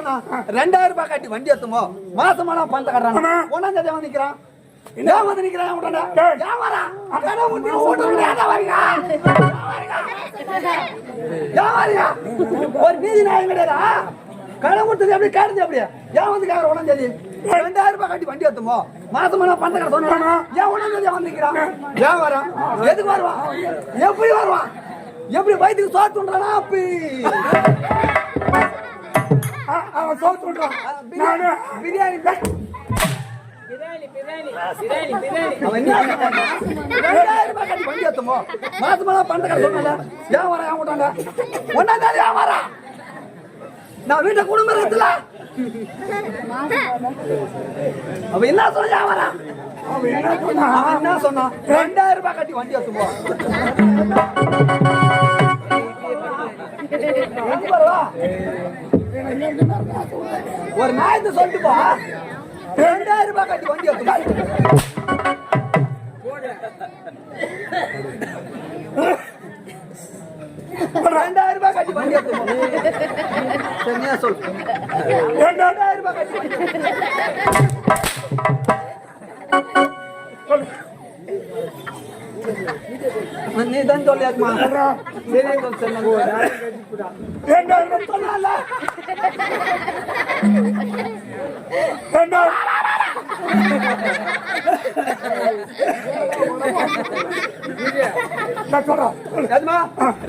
என்ன ரெண்டாயிரம் ரூபாய் கட்டி வண்டி எடுத்துமோ மாசமான பணத்தை கட்டுறான். ஒன்னாம் தேதி வந்து நிக்கிறான். வந்து நிக்கிறான் அவன்? டேய். ஏன் வரான்? அங்கதான் முட்டி ஓட்டுறவன் ஏன் வரீங்க? ஏன் வரீங்க? ஒரு நீதி நியாயம் கிடையாதா? கடை கொடுத்தது எப்படி கேட்டது எப்படி? ஏன் வந்து கேக்குற ஒன்னாம் தேதி? ரெண்டாயிரம் ரூபாய் கட்டி வண்டி எடுத்துமோ மாசமான பணத்தை சொன்னா ஏன் ஒன்னாம் தேதி வந்து நிக்கிறான்? ஏன் வரான் எதுக்கு வருவான்? எப்படி வருவான்? எப்படி வயிற்றுக்கு சோறு துண்டுறானா அப்படி? ரெண்டாயிரம் ரூபாய் கட்டி வண்டி எடுத்துமோ மாசமான பணத்தை கட்ட சொன்னால விட்டாங்க? ஒன்னாம் தேதி ஏன் வரா நான் வீட்டை குடும்பம் இருக்குல்ல. அவன் என்ன சொன்ன? ஏன் வரா அவன் என்ன சொன்னான் அவன் என்ன சொன்னான் ரெண்டாயிரம் ரூபாய் கட்டி வண்டி வருவா? ஒரு நாயத்தை சொல்லிட்டு போ. ரெண்டாயிரம் ரூபாய் கட்டி வண்டி ரெண்டாயிரம் ரூபாய் கட்டி வண்டி எடுத்துமோ சரியா சொல். ரெண்டாயிரம் ரூபாய் கட்டி சொல்லியாக்குமா சரி சொல் சொன்னாங்க சொன்னால?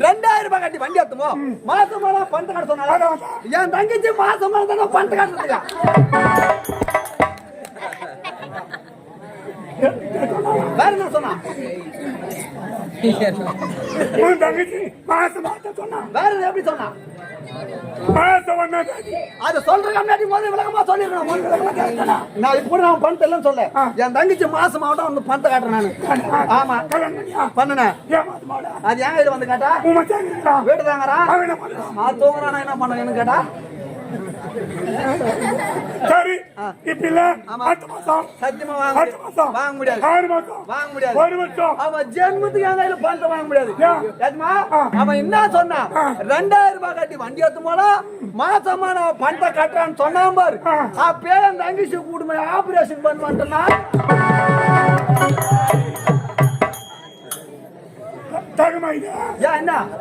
ரெண்டாயிரம் ரூபாய் கட்டி வண்டி எடுத்துமோ மாசம் பணத்தை கட்ட சொன்னால என் தங்கச்சி மாசம் தானே பணத்தை கட்டுறதுக்கா வேற என்ன சொன்னா? உன் தங்கச்சி மாசம் மாத்த சொன்னான் வேற எப்படி சொன்னா மாசம் ஒன்னா அத சொல்ற கம்மியாட்டி முதல்ல விளக்கமா சொல்லிருக்கணும். நான் இப்ப நான் பணத்தை எல்லாம் சொல்ல என் தங்கச்சி மாசம் ஆகட்டும் வந்து பணத்தை காட்டுறேன் நானு ஆமா பண்ணுனேன் அது ஏன் இது வந்து கேட்டா. வீட்டு தாங்கறா அவன் தூங்குறானா என்ன பண்ணேன்னு கேட்டா சரி இப்ப இல்ல. அடுத்த மாசம். சத்தியமா வாங்க அடுத்த மாசம். வாங்க முடியாது. ஆறு மாசம். வாங்க முடியாது. ஒரு வருஷம். அவன் ஜென்மத்துக்கு என் கையில பணத்தை வாங்க முடியாது. அவன் என்ன சொன்னான். ரெண்டாயிரம் ரூபாய் கட்டி வண்டி எடுத்து போனா மாசமா நான் பணத்தை கட்டுறான்னு சொன்னான் பாரு. ஆ. அப்பயே அந்த தங்கச்சி கூடுமே ஆபரேஷன் பண்ணுவான்ட்டுனா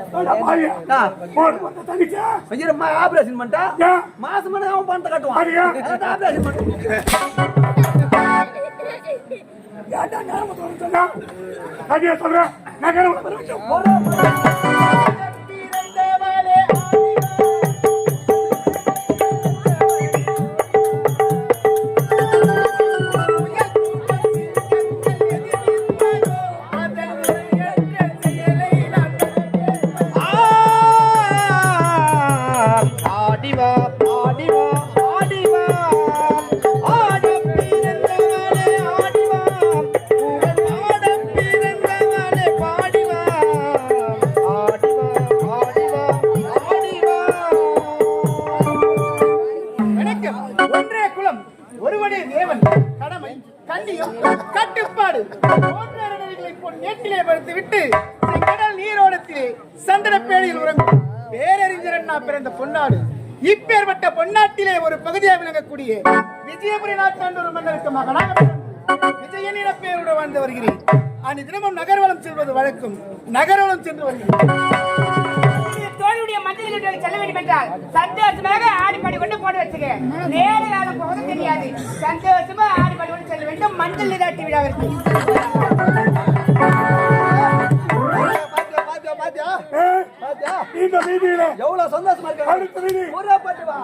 ஏன் என்ன பாரியா ஆ. ஒரு மாசம் தங்கச்சி ஐயோ ஆபரேஷன் பண்ணிட்டா? மாசமா அவன் பணத்தை கட்டுவான்? ஆபரேஷன் பண்ணி. ஏன்டா நேரம் வந்து சொன்னா அதையே சொல்றேன் தேவன். கடமை கண்ணியம் கட்டுப்பாடு. நேற்றிலே படுத்து விட்டு கடல் நீரோடத்திலே சந்தனப்பேழையில் உறங்கும். பேரறிஞர் அண்ணா பிறந்த பொன்னாடு. இப்பேற்பட்ட பொன்னாட்டிலே ஒரு பகுதியாக விளங்கக்கூடிய விஜயபுரி நாட்டாண்டூர் ஒரு மன்னருக்கு மகனாக விஜயனிட பேருடன் வாழ்ந்து வருகிறேன். அன்று தினமும் நகர்வலம் செல்வது வழக்கம். நகர்வலம் சென்று வருகிறேன். தோழியுடைய மஞ்சள் வீட்டுக்கு செல்ல வேண்டும் என்றால் சந்தோஷமாக ஆடி கொண்டு போட்டு வச்சுக்க நேர காலம் தெரியாது. சந்தோஷமா ஆடி கொண்டு செல்ல வேண்டும். மஞ்சள் நீராட்டி விழாவிற்கு. பாத்தியா? பாத்தியா? இந்த வீதியில எவ்வளவு சந்தோஷமா இருக்கு? அடுத்த வீதி. ஊரா பாட்டு வா.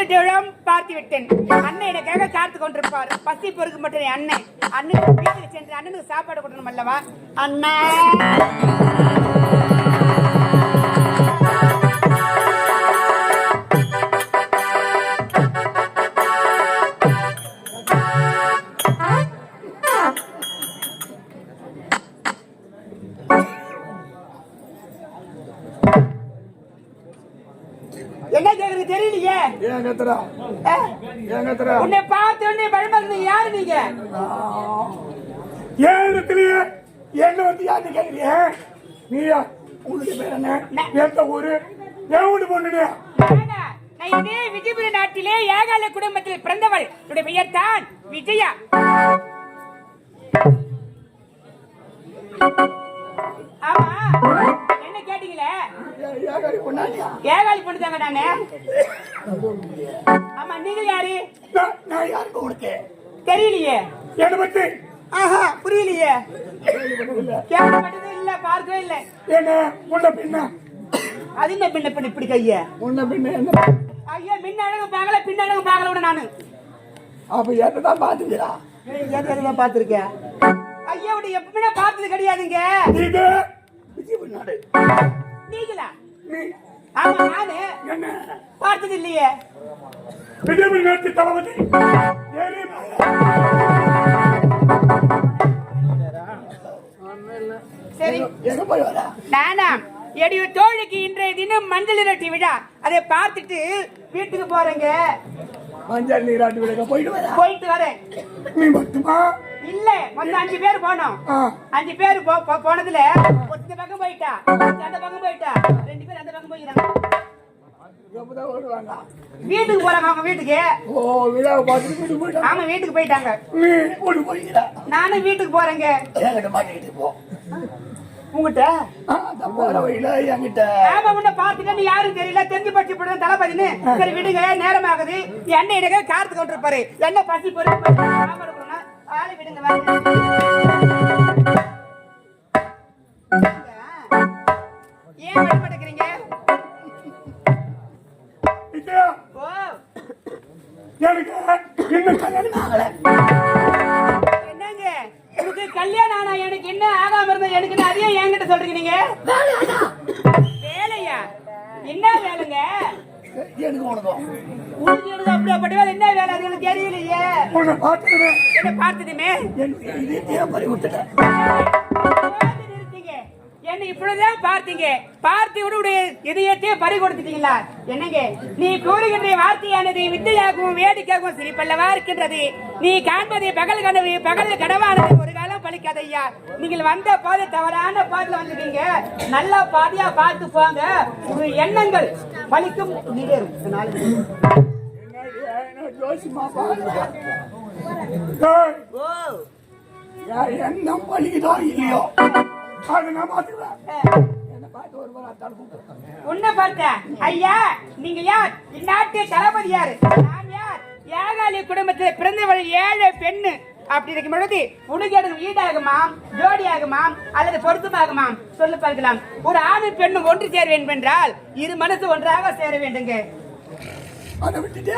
திருவிழம் பார்த்து விட்டேன் அண்ணன் எனக்காக காத்து கொண்டிருப்பார். பசி பொறுக்கு மட்டும் என் அண்ணன். அண்ணனுக்கு சென்று அண்ணனுக்கு சாப்பாடு கொடுக்கணும் அல்லவா? அண்ணா! ஏன் கத்துறா ஆ? ஏன் கத்துறா உன்னை பார்த்து உடனே பயன்படுறது யாரு நீங்க? ஏன் இடத்துலயே என்ன வந்து யாரு கேக்குறீங்க? நீயா? உங்களுடைய பேர் என்ன? எந்த ஊரு? என் வீட்டு பொண்ணுடு நானா? நான் இதே விஜயபுரி நாட்டிலே ஏகால குடும்பத்தில் பிறந்தவள். என்னுடைய பெயர் தான் விஜயா. ஆமா. என்ன கேட்டீங்களே? ஏகாலி பொண்ணுதாங்க நானு. ஆமா நீங்க யாரு? நான் யாருக்கு உனக்கு தெரியலையே. என்னை பத்தி ஆஹா புரியலையே. கேள்விப்பட்டது இல்ல பார்க்கவே இல்ல. என்ன முன்ன பின்ன அது என்ன பின்ன பின்ன இப்படி கைய? முன்ன பின்ன என்ன ஐயா முன்ன அழகு பார்க்கல பின்ன அழகு பார்க்கல விட நானு. அப்ப என்னதான் பாத்துக்கிறா ஏற்கனவே பார்த்திருக்கேன் ஐயாவோட எப்பவுமே பார்த்தது கிடையாதுங்க. நீங்களா? ஆமா நானு. பார்த்தது இல்லையே. விஜய் பொண்ணு தளபதி. சரி. நானா என்னுடைய தோழிக்கு இன்றைய தினம் மஞ்சள் இரட்டி விழா. அதை பார்த்துட்டு வீட்டுக்கு போறேங்க. மஞ்சள் நீராட்டு விடுங்க போயிட்டு போயிட்டு வரேன். நீ மட்டுமா? இல்ல மொத்தம் அஞ்சு பேர் போனோம். அஞ்சு பேர் போனதுல ஒருத்த பக்கம் போயிட்டா அந்த பக்கம் போயிட்டா ரெண்டு பேர் அந்த பக்கம் வருவாங்க வீட்டுக்கு போறாங்க அவங்க வீட்டுக்கு. ஆமா வீட்டுக்கு போயிட்டாங்க. நானும் வீட்டுக்கு போறேங்க. உங்ககிட்ட? ஆமா உன்னை பார்த்துட்டு யாரும் தெரியல. தெரிஞ்சு பற்றி போடுறது தளபதினு சரி விடுங்க நேரமாகுது எண்ணெய் எனக்கு காரத்து கொண்டு இருப்பாரு என்ன பசி கொடுங்க. ஆளை விடுங்க. ஏன் விஜயா, ஓ. எனக்கு இன்னும் கல்யாணம் ஆகல. என்னங்க? உனக்கு கல்யாணம் ஆனா எனக்கு என்ன ஆகாம இருந்தா எனக்கு அதையும் என்கிட்ட சொல்றீங்க நீங்க வேலையா என்ன வேலைங்க எனக்கு உனக்கும் உனக்கு எனக்கு வேலை என்ன வேலை? அது எனக்கு தெரியலையே. உன்னை என்ன பார்த்ததுமே விட்டுட்டேன் நிறுத்திங்க. என்னை இப்படிதான் பார்த்தீங்க. பார்த்து உடைய இதயத்தையே பறி கொடுத்துட்டீங்களா? என்னங்க? நீ கூறுகின்ற வார்த்தையானது வித்தையாகவும் வேடிக்கையாகவும் சிரிப்பல்லவா இருக்கின்றது. நீ காண்பது பகல் கனவு பகல் கனவானது ஒரு காலம் பலிக்காதையா நீங்கள் வந்த பாதை தவறான பாதையில வந்திருக்கீங்க நல்ல பாதையா பார்த்து போங்க. எண்ணங்கள் பலிக்கும் நிறைவேறும் இந்த பலிக்குதோ இல்லையோ நான் பார்த்துக்கிறேன் பார்த்து. உன்னை பார்த்தேன் ஐயா நீங்க யார்? இந்நாட்டு தளபதி யாரு? நான் யார்? ஏகாலி குடும்பத்தில் பிறந்தவள் ஏழை பெண்ணு. அப்படி இருக்கும் பொழுது உனக்கு எனக்கு ஈடாகுமாம் ஜோடி ஆகுமாம் அல்லது பொருத்தமாகுமாம்? சொல்லு பார்க்கலாம். ஒரு ஆணும் பெண்ணும் ஒன்று சேர வேண்டும் என்றால் இரு மனசு ஒன்றாக சேர வேண்டுங்க. அதை விட்டுட்டே?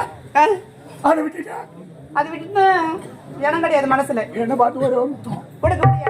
அதை விட்டுட்டே? அது விட்டு இடம் கிடையாது மனசுல. என்னை பார்த்து முடியாது